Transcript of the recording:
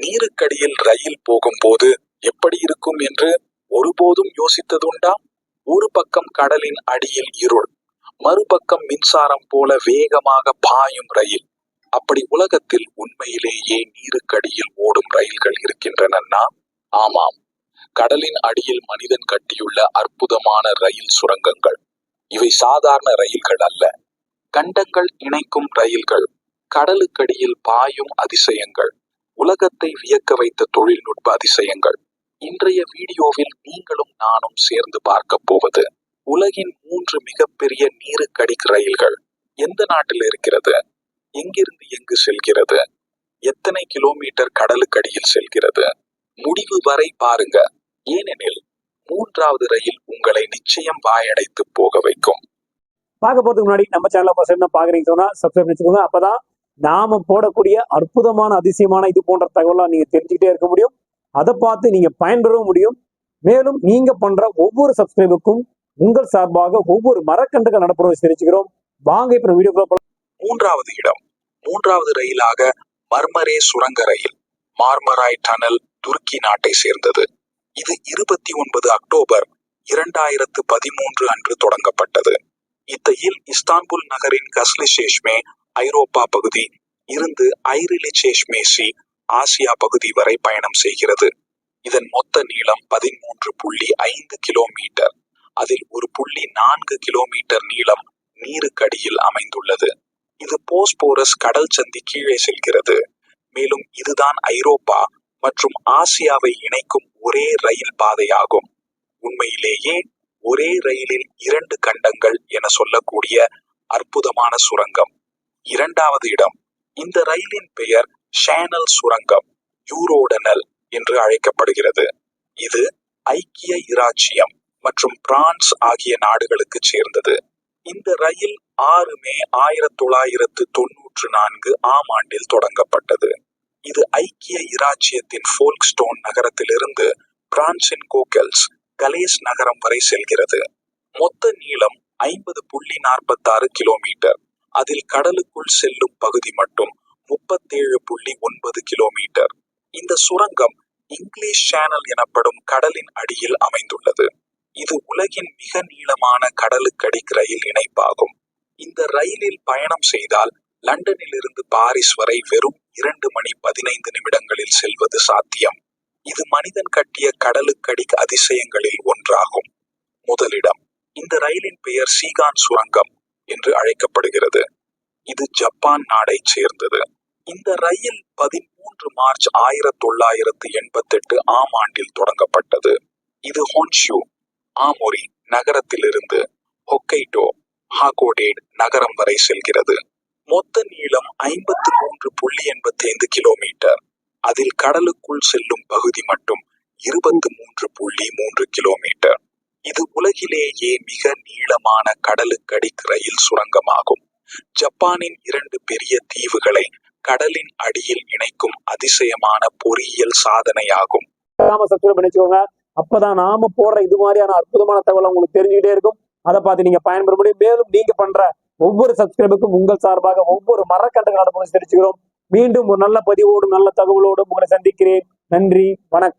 நீருக்கடியில் ரயில் போகும்போது எப்படி இருக்கும் என்று ஒருபோதும் யோசித்ததுண்டா? ஒரு பக்கம் கடலின் அடியில் இருள் மறுபக்கம் மின்சாரம் போல வேகமாக பாயும் ரயில். அப்படி உலகத்தில் உண்மையிலேயே நீருக்கடியில் ஓடும் ரயில்கள் இருக்கின்றனன்னா? ஆமாம். கடலின் அடியில் மனிதன் கட்டியுள்ள அற்புதமான ரயில் சுரங்கங்கள். இவை சாதாரண ரயில்கள் அல்ல. கண்டங்கள் இணைக்கும் ரயில்கள் கடலுக்கடியில் பாயும் அதிசயங்கள். உலகத்தை வியக்க வைத்த தொழில்நுட்ப அதிசயங்கள். இன்றைய வீடியோவில் நீங்களும் நானும் சேர்ந்து பார்க்க போவது உலகின் மூன்று மிகப்பெரிய நீருக்கடிக் ரயில்கள். எந்த நாட்டில் இருக்கிறது? எங்கிருந்து எங்கு செல்கிறது? எத்தனை கிலோமீட்டர் கடலுக்கடியில் செல்கிறது? முடிவு வரை பாருங்க. ஏனெனில் மூன்றாவது ரயில் உங்களை நிச்சயம் வாயடைத்து போக வைக்கும். பார்க்க போறதுக்கு முன்னாடி நம்ம சேனலை ஃபர்ஸ்ட் பாக்குறீங்க சொன்னா சப்ஸ்கிரைப் பண்ணிக்கோங்க. அப்பதான் நாம போடக்கூடிய அற்புதமான அதிசயமான இது போன்ற தகவலாம் நீங்க தெரிஞ்சுக்கிட்டே இருக்க முடியும். அதை பார்த்து நீங்க பயன்பெறவும் முடியும். மேலும் நீங்க பண்ற ஒவ்வொரு சப்ஸ்கிரைபுக்கும் உங்கள் சார்பாக ஒவ்வொரு மரக்கன்றுகள் நடப்புறதை தெரிவிச்சுக்கிறோம். வாங்க இப்ப வீடியோ மூன்றாவது இடம். மூன்றாவது ரயிலாக மர்மரே சுரங்க ரயில் மார்மராய் டனல் துருக்கி நாட்டை சேர்ந்தது. இது இருபத்தி ஒன்பது அக்டோபர் இரண்டாயிரத்து பதிமூன்று அன்று தொடங்கப்பட்டது. இத்தையில் இஸ்தான்புல் நகரின் கஸ்லிசேஷ்மே ஐரோப்பா பகுதி இருந்து ஐரிலிச்சேஷ்மேசி ஆசியா பகுதி வரை பயணம் செய்கிறது. இதன் மொத்த நீளம் பதிமூன்று புள்ளி ஐந்து கிலோமீட்டர். அதில் ஒரு புள்ளி நான்கு கிலோமீட்டர் நீளம் நீருக்கடியில் அமைந்துள்ளது. இது போஸ்போரஸ் கடல் சந்தி கீழே செல்கிறது. மேலும் இதுதான் ஐரோப்பா மற்றும் ஆசியாவை இணைக்கும் ஒரே ரயில் பாதையாகும். உண்மையிலேயே ஒரே ரயிலில் இரண்டு கண்டங்கள் என சொல்லக்கூடிய அற்புதமான சுரங்கம். இரண்டாவது இடம். இந்த ரயிலின் பெயர் ஷேனல் சுரங்கம் யூரோடனல் என்று அழைக்கப்படுகிறது. இது ஐக்கிய இராச்சியம் மற்றும் பிரான்ஸ் ஆகிய நாடுகளுக்கு சேர்ந்தது. இந்த ரயில் ஆறு மே ஆயிரத்தி தொள்ளாயிரத்து தொன்னூற்று நான்கு ஆம் ஆண்டில் தொடங்கப்பட்டது. இது ஐக்கிய இராச்சியத்தின் ஃபோல்க்ஸ்டோன் நகரத்திலிருந்து பிரான்சின் கோக்கல்ஸ் கலேஸ் நகரம் வரை செல்கிறது. மொத்த நீளம் ஐம்பது புள்ளி நாற்பத்தாறு கிலோமீட்டர். அதில் கடலுக்குள் செல்லும் பகுதி மட்டும் முப்பத்தேழு புள்ளி ஒன்பது கிலோமீட்டர். இந்த சுரங்கம் இங்கிலீஷ் சேனல் எனப்படும் கடலின் அடியில் அமைந்துள்ளது. இது உலகின் மிக நீளமான கடலுக்கடி ரயில் இணைப்பாகும். இந்த ரயிலில் பயணம் செய்தால் லண்டனில் இருந்து பாரிஸ் வரை வெறும் இரண்டு மணி பதினைந்து நிமிடங்களில் செல்வது சாத்தியம். இது மனிதன் கட்டிய கடலுக்கடி அதிசயங்களில் ஒன்றாகும். முதலிடம் இந்த ரயிலின் பெயர் சீகான் சுரங்கம். என்று அழைக்கப்படுகிறது. இது ஜப்பான் நாடை சேர்ந்தது. இந்த ரயில் பதிமூன்று மார்ச் ஆயிரத்தி தொள்ளாயிரத்து எண்பத்தெட்டு ஆம் ஆண்டில் தொடங்கப்பட்டது. இது ஹோன்ஷூ ஆமொரி நகரத்திலிருந்து ஹொக்கைடோ ஹாகோடேட் நகரம் வரை செல்கிறது. மொத்த நீளம் ஐம்பத்து மூன்று புள்ளி எண்பத்தி ஐந்து கிலோமீட்டர். அதில் கடலுக்குள் செல்லும் பகுதி மட்டும் இருபத்து மூன்று புள்ளி மூன்று கிலோமீட்டர். உலகிலேயே மிக நீளமான கடலுக்கடி ரயில் சுரங்கமாகும். ஜப்பானின் இரண்டு பெரிய தீவுகளை கடலின் அடியில் இணைக்கும் அதிசயமான பொறியியல் சாதனையாகும். சப்ஸ்கிரைப் அப்பதான் நாம போடுற இது மாதிரியான அற்புதமான தகவல் உங்களுக்கு தெரிஞ்சுக்கிட்டே இருக்கும். அதை பார்த்து நீங்க பயன்பெற முடியும். மேலும் நீங்க பண்ற ஒவ்வொரு சப்ஸ்கிரைபுக்கும் உங்கள் சார்பாக ஒவ்வொரு மரக்கன்றுகள் நடப்புறதை தெரிஞ்சுக்கிறோம் மீண்டும் ஒரு நல்ல பதிவோடும் நல்ல தகவலோடும் உங்களை சந்திக்கிறேன். நன்றி வணக்கம்.